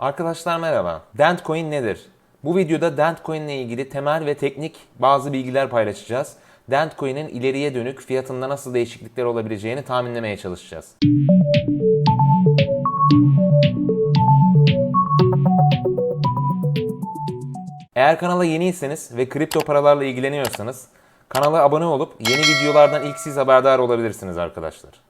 Arkadaşlar merhaba. Dentcoin nedir? Bu videoda Dentcoin ile ilgili temel ve teknik bazı bilgiler paylaşacağız. Dentcoin'in ileriye dönük fiyatında nasıl değişiklikler olabileceğini tahminlemeye çalışacağız. Eğer kanala yeniyseniz ve kripto paralarla ilgileniyorsanız kanala abone olup yeni videolardan ilk siz haberdar olabilirsiniz arkadaşlar.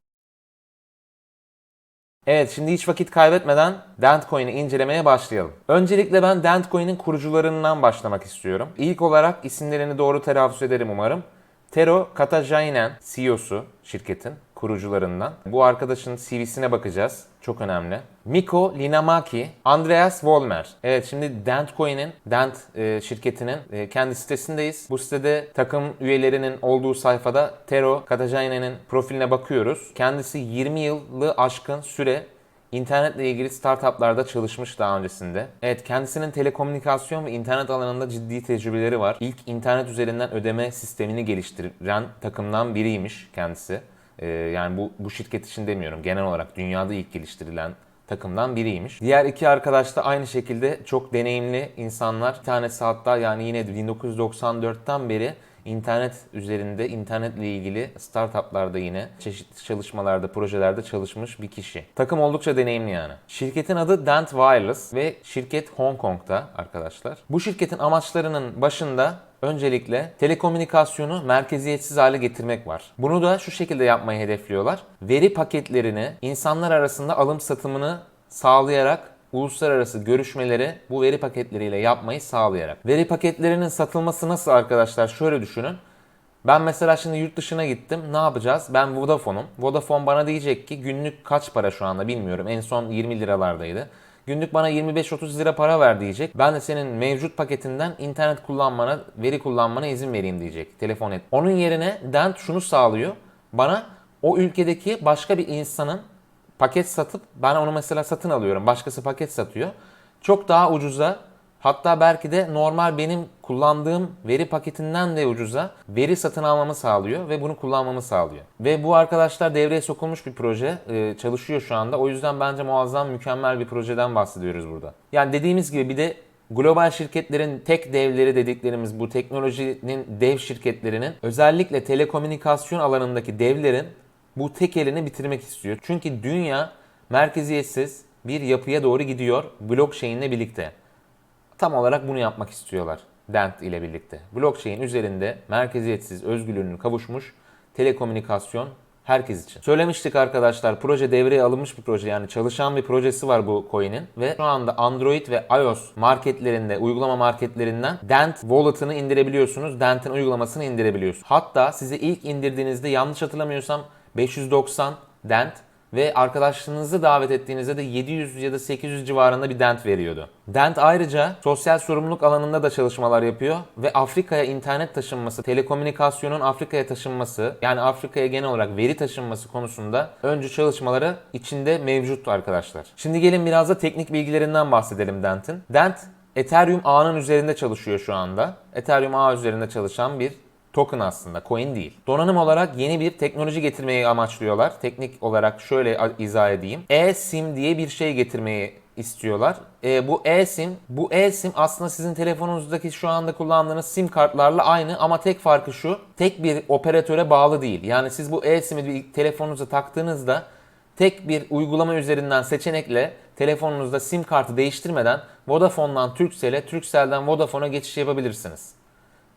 Evet şimdi hiç vakit kaybetmeden Dentcoin'i incelemeye başlayalım. Öncelikle ben Dentcoin'in kurucularından başlamak istiyorum. İlk olarak isimlerini doğru telaffuz ederim umarım. Tero Katajainen CEO'su şirketin kurucularından. Bu arkadaşın CV'sine bakacağız. Çok önemli. Miko Linamaki, Andreas Vollmer. Evet şimdi Dentcoin'in, Dent e, şirketinin e, kendi sitesindeyiz. Bu sitede takım üyelerinin olduğu sayfada Tero Katajainen'in profiline bakıyoruz. Kendisi 20 yılı aşkın süre İnternetle ilgili startuplarda çalışmış daha öncesinde. Evet kendisinin telekomünikasyon ve internet alanında ciddi tecrübeleri var. İlk internet üzerinden ödeme sistemini geliştiren takımdan biriymiş kendisi. Ee, yani bu, bu şirket için demiyorum. Genel olarak dünyada ilk geliştirilen takımdan biriymiş. Diğer iki arkadaş da aynı şekilde çok deneyimli insanlar. Bir tanesi hatta yani yine 1994'ten beri internet üzerinde internetle ilgili startuplarda yine çeşitli çalışmalarda, projelerde çalışmış bir kişi. Takım oldukça deneyimli yani. Şirketin adı Dent Wireless ve şirket Hong Kong'da arkadaşlar. Bu şirketin amaçlarının başında öncelikle telekomünikasyonu merkeziyetsiz hale getirmek var. Bunu da şu şekilde yapmayı hedefliyorlar. Veri paketlerini insanlar arasında alım satımını sağlayarak uluslararası görüşmeleri bu veri paketleriyle yapmayı sağlayarak. Veri paketlerinin satılması nasıl arkadaşlar? Şöyle düşünün. Ben mesela şimdi yurt dışına gittim. Ne yapacağız? Ben Vodafone'um. Vodafone bana diyecek ki günlük kaç para şu anda bilmiyorum. En son 20 liralardaydı. Günlük bana 25-30 lira para ver diyecek. Ben de senin mevcut paketinden internet kullanmana, veri kullanmana izin vereyim diyecek. Telefon et. Onun yerine Dent şunu sağlıyor. Bana o ülkedeki başka bir insanın paket satıp ben onu mesela satın alıyorum. Başkası paket satıyor. Çok daha ucuza hatta belki de normal benim kullandığım veri paketinden de ucuza veri satın almamı sağlıyor ve bunu kullanmamı sağlıyor. Ve bu arkadaşlar devreye sokulmuş bir proje. Ee, çalışıyor şu anda. O yüzden bence muazzam mükemmel bir projeden bahsediyoruz burada. Yani dediğimiz gibi bir de Global şirketlerin tek devleri dediklerimiz bu teknolojinin dev şirketlerinin özellikle telekomünikasyon alanındaki devlerin bu tek elini bitirmek istiyor. Çünkü dünya merkeziyetsiz bir yapıya doğru gidiyor blockchain ile birlikte. Tam olarak bunu yapmak istiyorlar Dent ile birlikte. Blockchain üzerinde merkeziyetsiz özgürlüğünü kavuşmuş telekomünikasyon herkes için. Söylemiştik arkadaşlar proje devreye alınmış bir proje yani çalışan bir projesi var bu coin'in ve şu anda Android ve iOS marketlerinde uygulama marketlerinden Dent Wallet'ını indirebiliyorsunuz. Dent'in uygulamasını indirebiliyorsunuz. Hatta size ilk indirdiğinizde yanlış hatırlamıyorsam 590 Dent ve arkadaşlarınızı davet ettiğinizde de 700 ya da 800 civarında bir Dent veriyordu. Dent ayrıca sosyal sorumluluk alanında da çalışmalar yapıyor ve Afrika'ya internet taşınması, telekomünikasyonun Afrika'ya taşınması, yani Afrika'ya genel olarak veri taşınması konusunda öncü çalışmaları içinde mevcut arkadaşlar. Şimdi gelin biraz da teknik bilgilerinden bahsedelim Dent'in. Dent Ethereum ağının üzerinde çalışıyor şu anda. Ethereum ağı üzerinde çalışan bir token aslında, coin değil. Donanım olarak yeni bir teknoloji getirmeyi amaçlıyorlar. Teknik olarak şöyle izah edeyim. eSIM diye bir şey getirmeyi istiyorlar. E, bu eSIM, bu eSIM aslında sizin telefonunuzdaki şu anda kullandığınız sim kartlarla aynı ama tek farkı şu. Tek bir operatöre bağlı değil. Yani siz bu eSIM'i bir telefonunuza taktığınızda tek bir uygulama üzerinden seçenekle telefonunuzda sim kartı değiştirmeden Vodafone'dan Turkcell'e, Turkcell'den Vodafone'a geçiş yapabilirsiniz.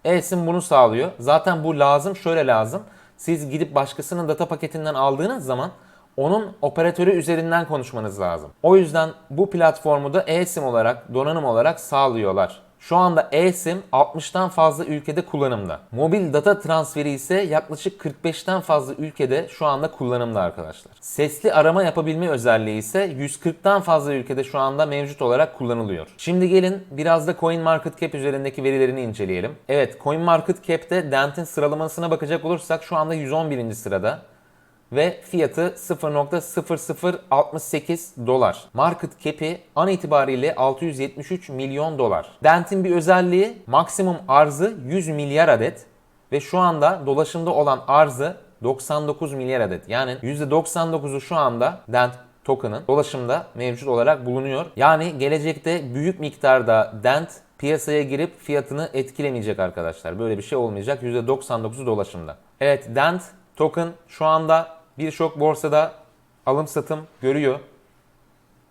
eSIM bunu sağlıyor. Zaten bu lazım, şöyle lazım. Siz gidip başkasının data paketinden aldığınız zaman onun operatörü üzerinden konuşmanız lazım. O yüzden bu platformu da eSIM olarak, donanım olarak sağlıyorlar. Şu anda eSIM 60'tan fazla ülkede kullanımda. Mobil data transferi ise yaklaşık 45'ten fazla ülkede şu anda kullanımda arkadaşlar. Sesli arama yapabilme özelliği ise 140'tan fazla ülkede şu anda mevcut olarak kullanılıyor. Şimdi gelin biraz da CoinMarketCap üzerindeki verilerini inceleyelim. Evet CoinMarketCap'te Dent'in sıralamasına bakacak olursak şu anda 111. sırada ve fiyatı 0.0068 dolar. Market cap'i an itibariyle 673 milyon dolar. Dent'in bir özelliği maksimum arzı 100 milyar adet ve şu anda dolaşımda olan arzı 99 milyar adet. Yani %99'u şu anda Dent token'ın dolaşımda mevcut olarak bulunuyor. Yani gelecekte büyük miktarda Dent piyasaya girip fiyatını etkilemeyecek arkadaşlar. Böyle bir şey olmayacak. %99'u dolaşımda. Evet Dent token şu anda birçok borsada alım satım görüyor.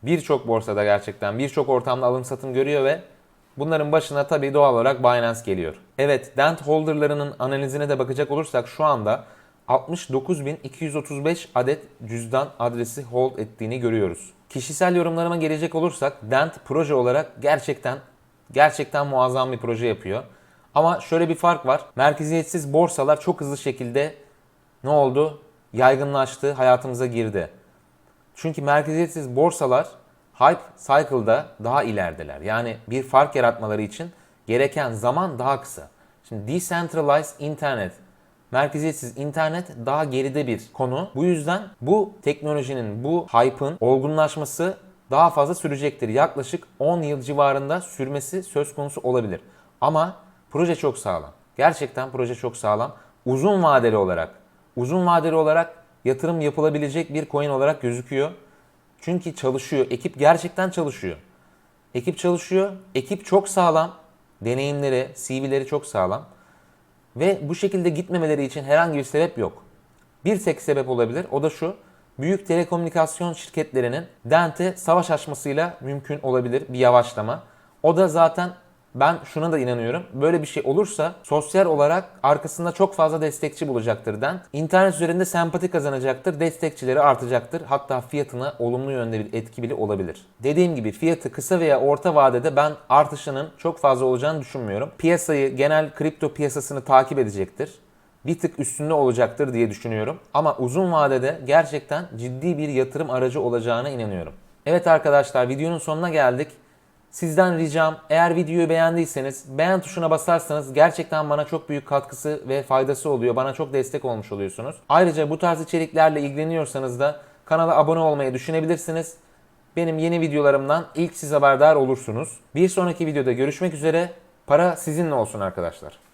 Birçok borsada gerçekten birçok ortamda alım satım görüyor ve bunların başına tabii doğal olarak Binance geliyor. Evet Dent holderlarının analizine de bakacak olursak şu anda 69.235 adet cüzdan adresi hold ettiğini görüyoruz. Kişisel yorumlarıma gelecek olursak Dent proje olarak gerçekten gerçekten muazzam bir proje yapıyor. Ama şöyle bir fark var. Merkeziyetsiz borsalar çok hızlı şekilde ne oldu? Yaygınlaştı, hayatımıza girdi. Çünkü merkeziyetsiz borsalar hype cycle'da daha ilerideler. Yani bir fark yaratmaları için gereken zaman daha kısa. Şimdi decentralized internet, merkeziyetsiz internet daha geride bir konu. Bu yüzden bu teknolojinin, bu hype'ın olgunlaşması daha fazla sürecektir. Yaklaşık 10 yıl civarında sürmesi söz konusu olabilir. Ama proje çok sağlam. Gerçekten proje çok sağlam. Uzun vadeli olarak, uzun vadeli olarak yatırım yapılabilecek bir coin olarak gözüküyor. Çünkü çalışıyor. Ekip gerçekten çalışıyor. Ekip çalışıyor. Ekip çok sağlam. Deneyimleri, CV'leri çok sağlam. Ve bu şekilde gitmemeleri için herhangi bir sebep yok. Bir tek sebep olabilir. O da şu. Büyük telekomünikasyon şirketlerinin Dent'e savaş açmasıyla mümkün olabilir bir yavaşlama. O da zaten ben şuna da inanıyorum. Böyle bir şey olursa sosyal olarak arkasında çok fazla destekçi bulacaktır Dent. İnternet üzerinde sempati kazanacaktır. Destekçileri artacaktır. Hatta fiyatına olumlu yönde bir etki bile olabilir. Dediğim gibi fiyatı kısa veya orta vadede ben artışının çok fazla olacağını düşünmüyorum. Piyasayı, genel kripto piyasasını takip edecektir bir tık üstünde olacaktır diye düşünüyorum. Ama uzun vadede gerçekten ciddi bir yatırım aracı olacağına inanıyorum. Evet arkadaşlar videonun sonuna geldik. Sizden ricam eğer videoyu beğendiyseniz beğen tuşuna basarsanız gerçekten bana çok büyük katkısı ve faydası oluyor. Bana çok destek olmuş oluyorsunuz. Ayrıca bu tarz içeriklerle ilgileniyorsanız da kanala abone olmayı düşünebilirsiniz. Benim yeni videolarımdan ilk siz haberdar olursunuz. Bir sonraki videoda görüşmek üzere. Para sizinle olsun arkadaşlar.